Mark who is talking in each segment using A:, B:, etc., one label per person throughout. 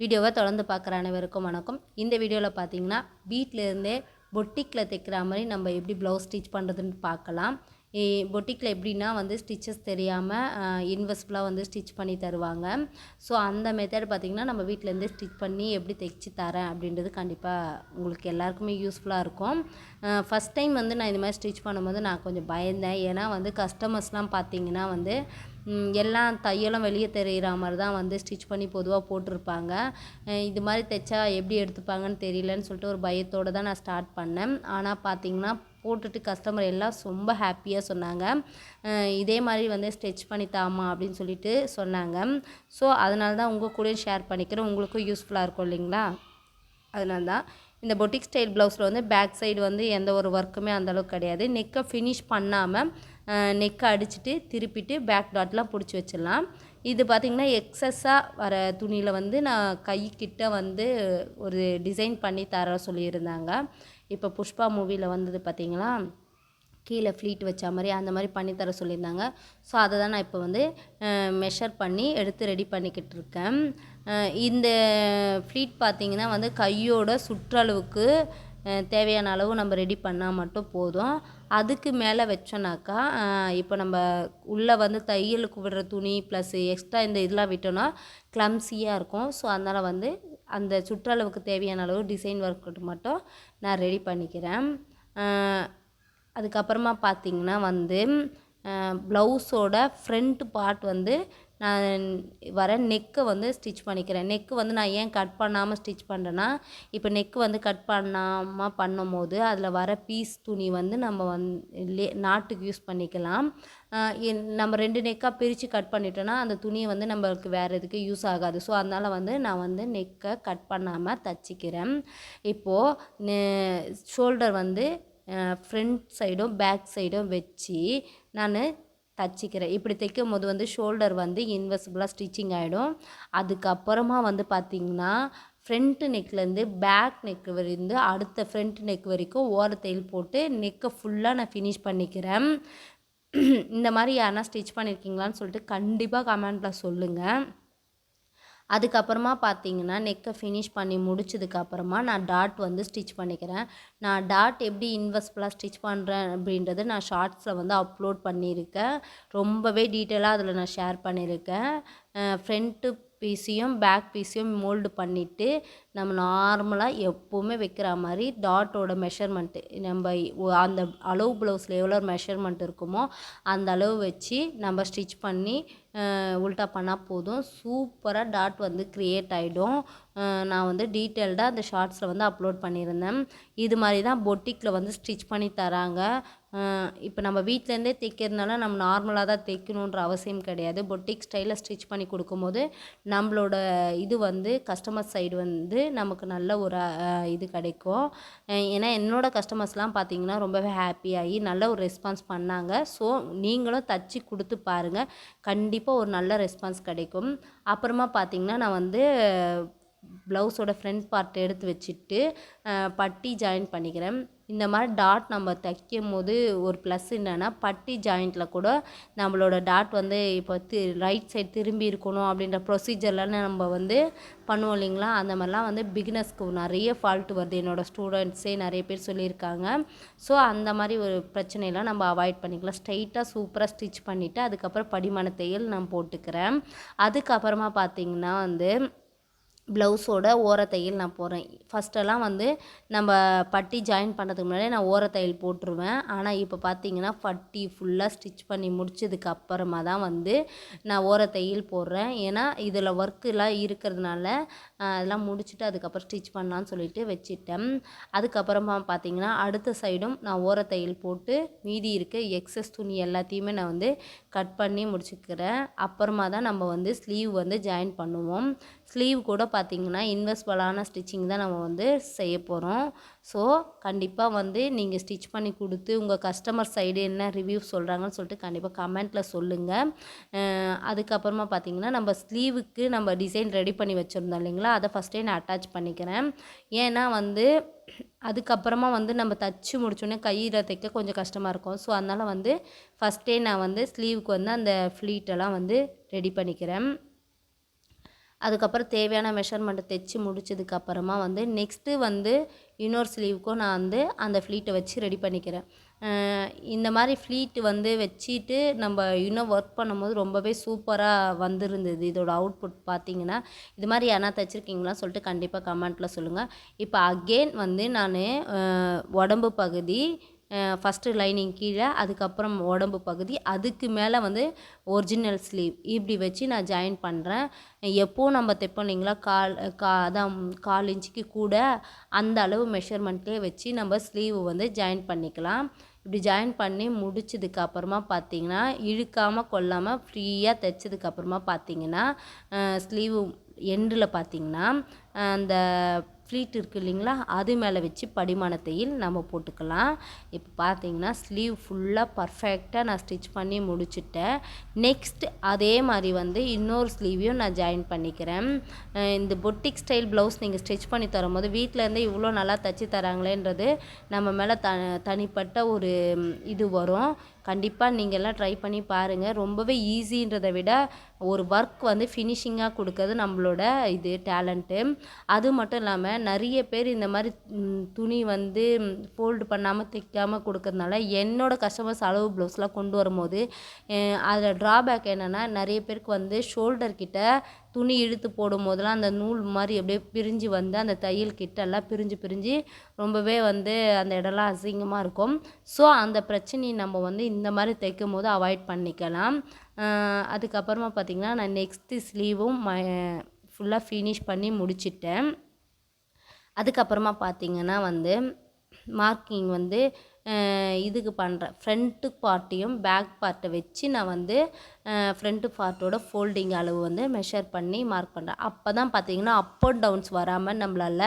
A: வீடியோவை தொடர்ந்து பார்க்குற அனைவருக்கும் வணக்கம். இந்த வீடியோவில் பார்த்தீங்கன்னா வீட்டிலேருந்தே பொட்டிக்கில் தைக்கிற மாதிரி நம்ம எப்படி ப்ளவுஸ் ஸ்டிச் பண்ணுறதுன்னு பார்க்கலாம். பொட்டிக்கில் எப்படின்னா வந்து ஸ்டிச்சஸ் தெரியாமல் இன்வெஸ்ட்ஃபுல்லாக வந்து ஸ்டிச் பண்ணி தருவாங்க. ஸோ அந்த மெத்தட் பார்த்திங்கன்னா நம்ம வீட்டிலேருந்தே ஸ்டிச் பண்ணி எப்படி தைச்சி தரேன் அப்படின்றது கண்டிப்பாக உங்களுக்கு எல்லாருக்குமே யூஸ்ஃபுல்லாக இருக்கும். ஃபஸ்ட் டைம் வந்து நான் இந்த மாதிரி ஸ்டிச் பண்ணும்போது நான் கொஞ்சம் பயந்தேன். ஏன்னா வந்து கஸ்டமர்ஸ்லாம் பார்த்தீங்கன்னா வந்து எல்லாம் தையலும் வெளியே தெரிகிற மாதிரி தான் வந்து ஸ்டிச் பண்ணி பொதுவாக போட்டிருப்பாங்க. இது மாதிரி தைச்சா எப்படி எடுத்துப்பாங்கன்னு தெரியலன்னு சொல்லிட்டு ஒரு பயத்தோடு தான் நான் ஸ்டார்ட் பண்ணேன். ஆனால் பார்த்தீங்கன்னா போட்டுட்டு கஸ்டமர் எல்லாம் ரொம்ப ஹாப்பியாக சொன்னாங்க. இதே மாதிரி வந்து ஸ்டிச் பண்ணி தாமா அப்படின்னு சொல்லிட்டு சொன்னாங்க. ஸோ அதனால தான் உங்கள் கூடயும் ஷேர் பண்ணிக்கிறேன். உங்களுக்கும் யூஸ்ஃபுல்லாக இருக்கும் இல்லைங்களா? அதனால தான் இந்த பொட்டிக் ஸ்டைல் ப்ளவுஸில் வந்து பேக் சைடு வந்து எந்த ஒரு ஒர்க்குமே அந்தளவுக்கு கிடையாது. நெக்கை ஃபினிஷ் பண்ணாமல் நெக்கை அடிச்சுட்டு திருப்பிட்டு பேக் டாட்லாம் பிடிச்சி வச்சிடலாம். இது பார்த்திங்கன்னா எக்ஸஸாக வர துணியில் வந்து நான் கைக்கிட்ட வந்து ஒரு டிசைன் பண்ணி தர சொல்லியிருந்தாங்க. இப்போ புஷ்பா மூவியில் வந்தது பார்த்திங்களா கீழே ஃப்ளீட் வச்ச மாதிரி அந்த மாதிரி பண்ணி தர சொல்லியிருந்தாங்க. ஸோ அதை தான் நான் இப்போ வந்து மெஷர் பண்ணி எடுத்து ரெடி பண்ணிக்கிட்டு இருக்கேன். இந்த ஃப்ளீட் பார்த்தீங்கன்னா வந்து கையோட சுற்றளவுக்கு தேவையான அளவு நம்ம ரெடி பண்ணால் மட்டும் போதும். அதுக்கு மேலே வச்சோன்னாக்கா இப்போ நம்ம உள்ளே வந்து தையலுக்கு விடுற துணி ப்ளஸ் எக்ஸ்ட்ரா இந்த இதெல்லாம் விட்டோன்னா கிளம்ஸியாக இருக்கும். ஸோ அதனால் வந்து அந்த சுற்றளவுக்கு தேவையான அளவு டிசைன் ஒர்க்கு மட்டும் நான் ரெடி பண்ணிக்கிறேன். அதுக்கப்புறமா பார்த்தீங்கன்னா வந்து ப்ளவுஸோட ஃப்ரண்ட் பார்ட் வந்து நான் வர நெக்கை வந்து ஸ்டிச் பண்ணிக்கிறேன். நெக்கு வந்து நான் ஏன் கட் பண்ணாமல் ஸ்டிச் பண்ணுறேன்னா இப்போ நெக்கு வந்து கட் பண்ணாமல் பண்ணும்போது அதில் வர பீஸ் துணி வந்து நம்ம வந்து லே நாட்டுக்கு யூஸ் பண்ணிக்கலாம். நம்ம ரெண்டு நெக்காக பிரித்து கட் பண்ணிட்டோன்னா அந்த துணியை வந்து நம்மளுக்கு வேறு எதுக்கு யூஸ் ஆகாது. ஸோ அதனால் வந்து நான் வந்து நெக்கை கட் பண்ணாமல் தச்சிக்கிறேன். இப்போது ஷோல்டர் வந்து ஃப்ரண்ட் சைடும் பேக் சைடும் வச்சு நான் தச்சிக்கிறேன். இப்படி தைக்கும் போது வந்து ஷோல்டர் வந்து இன்வெசிபிளாக ஸ்டிச்சிங் ஆகிடும் அதுக்கப்புறமா வந்து பார்த்திங்கன்னா ஃப்ரண்ட்டு நெக்லேருந்து பேக் நெக் வரைந்து அடுத்த ஃப்ரண்ட் நெக் வரைக்கும் ஓரத்தையில் போட்டு நெக்கை ஃபுல்லாக நான் ஃபினிஷ் பண்ணிக்கிறேன். இந்த மாதிரி யாருனா ஸ்டிச் பண்ணியிருக்கீங்களான்னு சொல்லிட்டு கண்டிப்பாக கமெண்ட்டில் சொல்லுங்கள் அதுக்கப்புறமா பார்த்தீங்கன்னா நெக்கை ஃபினிஷ் பண்ணி முடிச்சதுக்கப்புறமா நான் டாட் வந்து ஸ்டிச் பண்ணிக்கிறேன். நான் டாட் எப்படி இன்வெஸ்ட்ஃபுல்லாக ஸ்டிச் பண்ணுறேன் அப்படின்றது நான் ஷார்ட்ஸில் வந்து அப்லோட் பண்ணியிருக்கேன். ரொம்பவே டீட்டெயிலாக அதில் நான் ஷேர் பண்ணியிருக்கேன். ஃப்ரண்ட்டு பீஸையும் பேக் பீஸையும் மோல்டு பண்ணிவிட்டு நம்ம நார்மலாக எப்போவுமே வைக்கிற மாதிரி டாட்டோட மெஷர்மெண்ட்டு நம்ம அந்த அளவு ப்ளவுஸில் எவ்வளோ மெஷர்மெண்ட் இருக்குமோ அந்த அளவு வச்சு நம்ம ஸ்டிச் பண்ணி உல்ட்டா பண்ணால் போதும். சூப்பராக டாட் வந்து க்ரியேட் ஆகிடும் நான் வந்து டீட்டெயில்டாக அந்த ஷார்ட்ஸில் வந்து அப்லோட் பண்ணியிருந்தேன். இது மாதிரி தான் பொட்டிக்கில் வந்து ஸ்டிச் பண்ணி தராங்க. இப்போ நம்ம வீட்டிலேருந்தே தைக்கிறதுனால நம்ம நார்மலாக தான் தைக்கணுன்ற அவசியம் கிடையாது. பொட்டிக் ஸ்டைலில் ஸ்டிச் பண்ணி கொடுக்கும்போது நம்மளோட இது வந்து கஸ்டமர் சைடு வந்து நமக்கு நல்ல ஒரு இது கிடைக்கும். ஏன்னா என்னோடய கஸ்டமர்ஸ்லாம் பார்த்தீங்கன்னா ரொம்பவே ஹாப்பியாகி நல்ல ஒரு ரெஸ்பான்ஸ் பண்ணாங்க. ஸோ நீங்களும் தச்சு கொடுத்து பாருங்கள் கண்டிப்பாக ஒரு நல்ல ரெஸ்பான்ஸ் கிடைக்கும். அப்புறமா பார்த்தீங்கன்னா நான் வந்து ப்ளவுஸோட ஃப்ரண்ட் பார்ட் எடுத்து வச்சுட்டு பட்டி ஜாயின் பண்ணிக்கிறேன். இந்த மாதிரி டாட் நம்ம தைக்கும் போது ஒரு ப்ளஸ் என்னென்னா பட்டி ஜாயிண்ட்டில் கூட நம்மளோட டாட் வந்து இப்போ தி ரைட் சைடு திரும்பி இருக்கணும் அப்படின்ற ப்ரொசீஜர்லாம் நம்ம வந்து பண்ணுவோம் இல்லைங்களா? அந்த மாதிரிலாம் வந்து பிகினஸ்க்கு நிறைய ஃபால்ட் வருது. என்னோடய ஸ்டூடெண்ட்ஸே நிறைய பேர் சொல்லியிருக்காங்க. ஸோ அந்த மாதிரி ஒரு பிரச்சனையெல்லாம் நம்ம அவாய்ட் பண்ணிக்கலாம். ஸ்ட்ரைட்டாக சூப்பராக ஸ்டிச் பண்ணிவிட்டு அதுக்கப்புறம் படிமான தையல் நான் போட்டுக்கிறேன். அதுக்கப்புறமா பார்த்தீங்கன்னா வந்து ப்ளவுஸோட ஓரத்தையில் நான் போடுறேன். ஃபஸ்ட்டெல்லாம் வந்து நம்ம பட்டி ஜாயின் பண்ணுறதுக்கு முன்னாடியே நான் ஓரத்தையில் போட்டுருவேன். ஆனால் இப்போ பார்த்தீங்கன்னா பட்டி ஃபுல்லாக ஸ்டிச் பண்ணி முடிச்சதுக்கு அப்புறமா தான் வந்து நான் ஓரத்தையில் போடுறேன். ஏன்னா இதில் ஒர்க்குலாம் இருக்கிறதுனால அதெல்லாம் முடிச்சுட்டு அதுக்கப்புறம் ஸ்டிச் பண்ணலான்னு சொல்லிட்டு வச்சுட்டேன். அதுக்கப்புறமா பார்த்தீங்கன்னா அடுத்த சைடும் நான் ஓரத்தையில் போட்டு மீதி இருக்க எக்ஸஸ் துணி எல்லாத்தையுமே நான் வந்து கட் பண்ணி முடிச்சுக்கிறேன். அப்புறமா தான் நம்ம வந்து ஸ்லீவ் வந்து ஜாயின் பண்ணுவோம். ஸ்லீவ் கூட பார்த்திங்கன்னா இன்வெஸ்ட்பலான ஸ்டிச்சிங் தான் நம்ம வந்து செய்ய போகிறோம். ஸோ கண்டிப்பாக வந்து நீங்கள் ஸ்டிச் பண்ணி கொடுத்து உங்கள் கஸ்டமர் சைடு என்ன ரிவ்யூ சொல்கிறாங்கன்னு சொல்லிட்டு கண்டிப்பாக கமெண்ட்டில் சொல்லுங்கள் அதுக்கப்புறமா பார்த்தீங்கன்னா நம்ம ஸ்லீவுக்கு நம்ம டிசைன் ரெடி பண்ணி வச்சுருந்தோம் இல்லைங்களா? அதை ஃபஸ்ட்டே நான் அட்டாச் பண்ணிக்கிறேன். ஏன்னா வந்து அதுக்கப்புறமா வந்து நம்ம தச்சு முடிச்சோடனே கையில் தைக்க கொஞ்சம் கஷ்டமாக இருக்கும். ஸோ அதனால் வந்து ஃபஸ்ட்டே நான் வந்து ஸ்லீவுக்கு வந்து அந்த ஃப்ளீட்டெல்லாம் வந்து ரெடி பண்ணிக்கிறேன். அதுக்கப்புறம் தேவையான மெஷர்மெண்ட்டை தைச்சி முடிச்சதுக்கப்புறமா வந்து நெக்ஸ்ட்டு வந்து இன்னொரு ஸ்லீவுக்கும் நான் வந்து அந்த ஃப்ளீட்டை வச்சு ரெடி பண்ணிக்கிறேன். இந்த மாதிரி ஃப்ளீட் வந்து வச்சுட்டு நம்ம இன்னும் ஒர்க் பண்ணும்போது ரொம்பவே சூப்பராக வந்திருந்தது. இதோட அவுட்புட் பார்த்தீங்கன்னா இது மாதிரி யாரா தைச்சிருக்கீங்களா சொல்லிட்டு கண்டிப்பாக கமெண்ட்டில் சொல்லுங்கள் இப்போ அகெயின் வந்து நான் உடம்பு பகுதி ஃபஸ்ட்டு லைனிங் கீழே அதுக்கப்புறம் உடம்பு பகுதி அதுக்கு மேலே வந்து ஒரிஜினல் ஸ்லீவ் இப்படி வச்சு நான் ஜாயின் பண்ணுறேன் எப்போவும் நம்ம தைப்போம் இல்லைங்களா? கால் கா அதான் கால் இன்ச்சுக்கு கூட அந்த அளவு மெஷர்மெண்ட்லேயே வச்சு நம்ம ஸ்லீவ் வந்து ஜாயின் பண்ணிக்கலாம். இப்படி ஜாயின் பண்ணி முடிச்சதுக்கு அப்புறமா பார்த்தீங்கன்னா இழுக்காமல் கொல்லாமல் ஃப்ரீயாக தைச்சதுக்கப்புறமா பார்த்தீங்கன்னா ஸ்லீவ் எண்டில் பார்த்தீங்கன்னா அந்த ஃப்ளீட் இருக்குது இல்லைங்களா? அது மேலே வச்சு படிமான தையல் நம்ம போட்டுக்கலாம். இப்போ பார்த்தீங்கன்னா ஸ்லீவ் ஃபுல்லாக பர்ஃபெக்டாக நான் ஸ்டிச் பண்ணி முடிச்சுட்டேன். நெக்ஸ்ட் அதே மாதிரி வந்து இன்னொரு ஸ்லீவையும் நான் ஜாயின் பண்ணிக்கிறேன். இந்த பொட்டிக் ஸ்டைல் ப்ளவுஸ் நீங்கள் ஸ்டிச் பண்ணி தரும்போது வீட்டிலேருந்து இவ்வளோ நல்லா தைச்சி தராங்களேன்றது நம்ம மேலே த தனிப்பட்ட ஒரு இது வரும். கண்டிப்பாக நீங்கள்லாம் ட்ரை பண்ணி பாருங்கள் ரொம்பவே ஈஸின்றதை விட ஒரு ஒர்க் வந்து ஃபினிஷிங்காக கொடுக்கறது நம்மளோட இது டேலண்ட்டு அது மட்டும் இல்லாமல் நிறைய பேர் இந்த மாதிரி துணி வந்து ஃபோல்டு பண்ணாமல் தைக்காமல் கொடுக்கறதுனால என்னோடய கஸ்டமர்ஸ் அளவு ப்ளவுஸ்லாம் கொண்டு வரும்போது அதில் ட்ராபேக் என்னென்னா நிறைய பேருக்கு வந்து ஷோல்டர் கிட்ட துணி இழுத்து போடும் போதெல்லாம் அந்த நூல் மாதிரி அப்படியே பிரிஞ்சு வந்து அந்த தையல் கிட்டெல்லாம் பிரிஞ்சு பிரிஞ்சு ரொம்பவே வந்து அந்த இடம்லாம் அசிங்கமாக இருக்கும். ஸோ அந்த பிரச்சனையை நம்ம வந்து இந்த மாதிரி தைக்கும் போது அவாய்ட் பண்ணிக்கலாம் அதுக்கப்புறமா பார்த்திங்கன்னா நான் நெக்ஸ்ட்டு ஸ்லீவும் ம ஃபுல்லாக ஃபினிஷ் பண்ணி முடிச்சிட்டேன். அதுக்கப்புறமா பார்த்தீங்கன்னா வந்து மார்க்கிங் வந்து இதுக்கு பண்ணுறேன் ஃப்ரண்ட்டு பார்ட்டையும் பேக் பார்ட்டை வச்சு நான் வந்து ஃப்ரண்ட்டு பார்ட்டோட ஃபோல்டிங் அளவு வந்து மெஷர் பண்ணி மார்க் பண்ணுறேன் அப்போ தான் பார்த்தீங்கன்னா அப் அண்ட் டவுன்ஸ் வராமல் நம்மளால்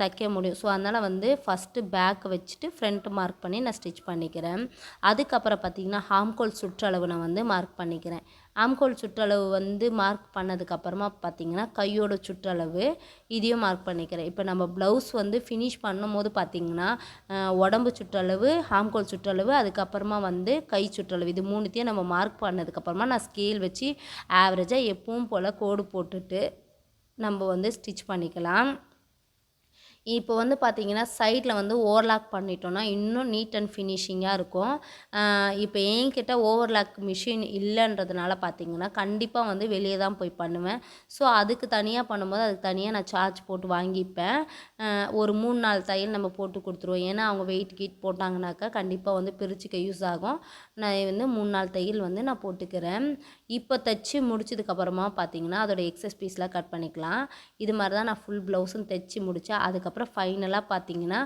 A: தைக்க முடியும். ஸோ அதனால் வந்து ஃபஸ்ட்டு பேக் வச்சுட்டு ஃப்ரண்ட் மார்க் பண்ணி நான் ஸ்டிச் பண்ணிக்கிறேன். அதுக்கப்புறம் பார்த்தீங்கன்னா ஹாம்கோல் சுற்றளவு நான் வந்து மார்க் பண்ணிக்கிறேன். ஆம்கோல் சுற்றளவு வந்து மார்க் பண்ணதுக்கப்புறமா பார்த்தீங்கன்னா கையோட சுற்றளவு இதையும் மார்க் பண்ணிக்கிறேன். இப்போ நம்ம ப்ளவுஸ் வந்து ஃபினிஷ் பண்ணும்போது பார்த்திங்கன்னா உடம்பு சுற்றளவு ஆம்கோல் சுற்றளவு அதுக்கப்புறமா வந்து கை சுற்றளவு இது மூணுத்தையும் நம்ம மார்க் பண்ணதுக்கப்புறமா நான் ஸ்கேல் வச்சு ஆவரேஜாக எப்பவும் போல் கோடு போட்டுட்டு நம்ம வந்து ஸ்டிச் பண்ணிக்கலாம். இப்போ வந்து பார்த்திங்கன்னா சைடில் வந்து ஓவர்லாக் பண்ணிட்டோன்னா இன்னும் நீட் அண்ட் ஃபினிஷிங்காக இருக்கும். இப்போ என்கிட்ட ஓவர்லாக் மிஷின் இல்லைன்றதுனால பார்த்திங்கன்னா கண்டிப்பாக வந்து வெளியே தான் போய் பண்ணுவேன். ஸோ அதுக்கு தனியாக பண்ணும்போது அதுக்கு தனியாக நான் சார்ஜ் போட்டு வாங்கிப்பேன். ஒரு மூணு நாலு தையல் நம்ம போட்டு கொடுத்துருவோம். ஏன்னா அவங்க வெயிட் கீட் போட்டாங்கனாக்கா கண்டிப்பாக வந்து பிரிச்சுக்க யூஸ் ஆகும். நான் வந்து மூணு நாலு தையல் வந்து நான் போட்டுக்கிறேன். இப்போ தைச்சி முடிச்சதுக்கப்புறமா பார்த்தீங்கன்னா அதோட எக்ஸஸ் பீஸ்லாம் கட் பண்ணிக்கலாம். இது மாதிரி தான் நான் ஃபுல் ப்ளவுஸும் தைச்சி முடித்தேன் அதுக்கப்புறம் ஃபைனலாக பார்த்தீங்கன்னா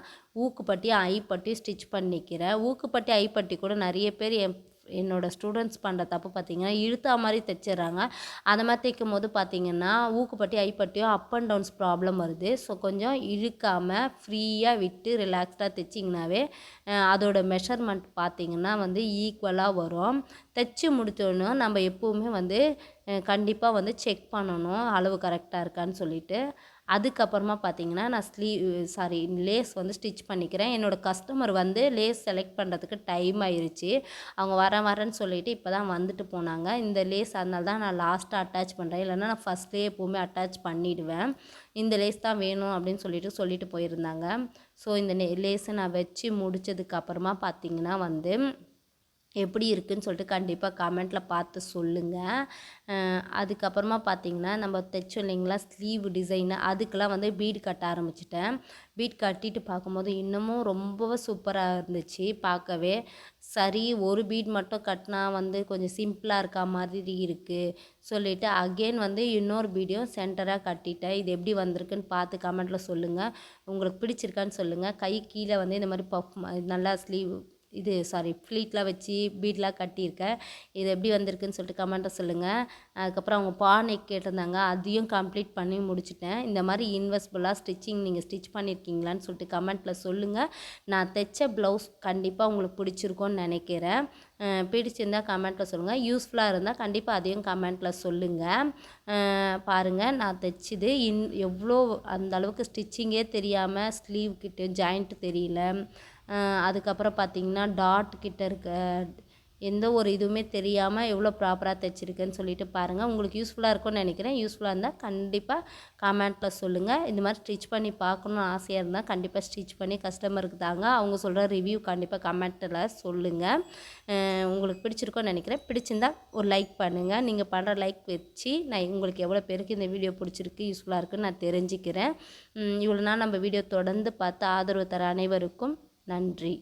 A: ஊக்குப்பட்டி ஐப்பட்டி ஸ்டிச் பண்ணிக்கிறேன் ஊக்குப்பட்டி ஐப்பட்டி கூட நிறைய பேர் என் என்னோடய ஸ்டூடெண்ட்ஸ் பண்ணுற தப்பு பார்த்தீங்கன்னா இழுத்தா மாதிரி தைச்சிடுறாங்க. அந்த மாதிரி தைக்கும் போது பார்த்திங்கன்னா ஊக்குப்பட்டி ஐப்பட்டியும் அப் அண்ட் டவுன்ஸ் ப்ராப்ளம் வருது. ஸோ கொஞ்சம் இழுக்காமல் ஃப்ரீயாக விட்டு ரிலாக்ஸ்டாக தைச்சிங்கனாவே அதோடய அதோட மெஷர்மெண்ட் பார்த்திங்கன்னா வந்து ஈக்குவலாக வரும். தைச்சி முடித்தோன்னே நம்ம எப்போவுமே வந்து கண்டிப்பாக வந்து செக் பண்ணணும் அளவு கரெக்டாக இருக்கான்னு சொல்லிட்டு. அதுக்கப்புறமா பார்த்தீங்கன்னா நான் ஸ்லீவ் சாரி லேஸ் வந்து ஸ்டிச் பண்ணிக்கிறேன். என்னோடய கஸ்டமர் வந்து லேஸ் செலக்ட் பண்ணுறதுக்கு டைம் ஆயிடுச்சு அவங்க வரேன் வரேன்னு சொல்லிட்டு இப்போ தான் வந்துட்டு போனாங்க. இந்த லேஸ் அதனால தான் நான் லாஸ்ட்டாக அட்டாச் பண்ணுறேன் இல்லைன்னா நான் ஃபஸ்ட்லேயே எப்போவுமே அட்டாச் பண்ணிவிடுவேன் இந்த லேஸ் தான் வேணும் அப்படின்னு சொல்லிட்டு சொல்லிட்டு போயிருந்தாங்க. ஸோ இந்த லேஸை நான் வச்சு முடித்ததுக்கப்புறமா பார்த்தீங்கன்னா வந்து எப்படி இருக்குன்னு சொல்லிட்டு கண்டிப்பாக கமெண்ட்டில் பார்த்து சொல்லுங்கள் அதுக்கப்புறமா பார்த்தீங்கன்னா நம்ம தைச்சோம் இல்லைங்களா ஸ்லீவ் டிசைனு அதுக்கெலாம் வந்து பீட் கட்ட ஆரம்பிச்சிட்டேன். பீட் கட்டிட்டு பார்க்கும்போது இன்னமும் ரொம்ப சூப்பராக இருந்துச்சு பார்க்கவே. சரி ஒரு பீட் மட்டும் கட்டினா வந்து கொஞ்சம் சிம்பிளாக இருக்கா மாதிரி இருக்குது சொல்லிவிட்டு அகெயின் வந்து இன்னொரு பீடியும் சென்டராக கட்டிட்டேன். இது எப்படி வந்திருக்குன்னு பார்த்து கமெண்ட்டில் சொல்லுங்கள் உங்களுக்கு பிடிச்சிருக்கான்னு சொல்லுங்கள் கை கீழே வந்து இந்த மாதிரி பஃப் நல்லா ஸ்லீவ் இது சாரி ஃப்ளீட்லாம் வச்சு பீட்லாம் கட்டியிருக்கேன் இது எப்படி வந்திருக்குன்னு சொல்லிட்டு கமெண்ட்டை சொல்லுங்கள் அதுக்கப்புறம் அவங்க பானை கேட்டிருந்தாங்க. அதையும் கம்ப்ளீட் பண்ணி முடிச்சிட்டேன். இந்த மாதிரி இன்வெஸ்பிளாக ஸ்டிச்சிங் நீங்கள் ஸ்டிச் பண்ணியிருக்கீங்களான்னு சொல்லிட்டு கமெண்ட்டில் சொல்லுங்கள் நான் தைச்ச ப்ளவுஸ் கண்டிப்பாக உங்களுக்கு பிடிச்சிருக்கோன்னு நினைக்கிறேன். பிடிச்சிருந்தால் கமெண்ட்டில் சொல்லுங்கள் யூஸ்ஃபுல்லாக இருந்தால் கண்டிப்பாக அதையும் கமெண்ட்டில் சொல்லுங்கள் பாருங்கள் நான் தைச்சிது இன் எவ்வளோ அந்த அளவுக்கு ஸ்டிச்சிங்கே தெரியாமல் ஸ்லீவ் கிட்ட ஜாயிண்ட்டு தெரியல. அதுக்கப்புறம் பார்த்தீங்கன்னா டாட் கிட்ட இருக்க எந்த ஒரு இதுவுமே தெரியாமல் எவ்வளோ ப்ராப்பராக தைச்சிருக்கேன்னு சொல்லிட்டு பாருங்கள் உங்களுக்கு யூஸ்ஃபுல்லாக இருக்கும்னு நினைக்கிறேன். யூஸ்ஃபுல்லாக இருந்தால் கண்டிப்பாக கமெண்ட்டில் சொல்லுங்கள் இந்த மாதிரி ஸ்டிச் பண்ணி பார்க்கணுன்னு ஆசையாக இருந்தால் கண்டிப்பாக ஸ்டிச் பண்ணி கஸ்டமருக்கு தாங்க. அவங்க சொல்கிற ரிவ்யூ கண்டிப்பாக கமெண்ட்டில் சொல்லுங்கள் உங்களுக்கு பிடிச்சிருக்கோன்னு நினைக்கிறேன். பிடிச்சிருந்தா ஒரு லைக் பண்ணுங்கள் நீங்கள் பண்ணுற லைக் வச்சு நான் உங்களுக்கு எவ்வளோ பேருக்கு இந்த வீடியோ பிடிச்சிருக்கு யூஸ்ஃபுல்லாக இருக்குன்னு நான் தெரிஞ்சுக்கிறேன். இவ்வளோ நாள் நம்ம வீடியோ தொடர்ந்து பார்த்து ஆதரவு தர அனைவருக்கும் நன்றி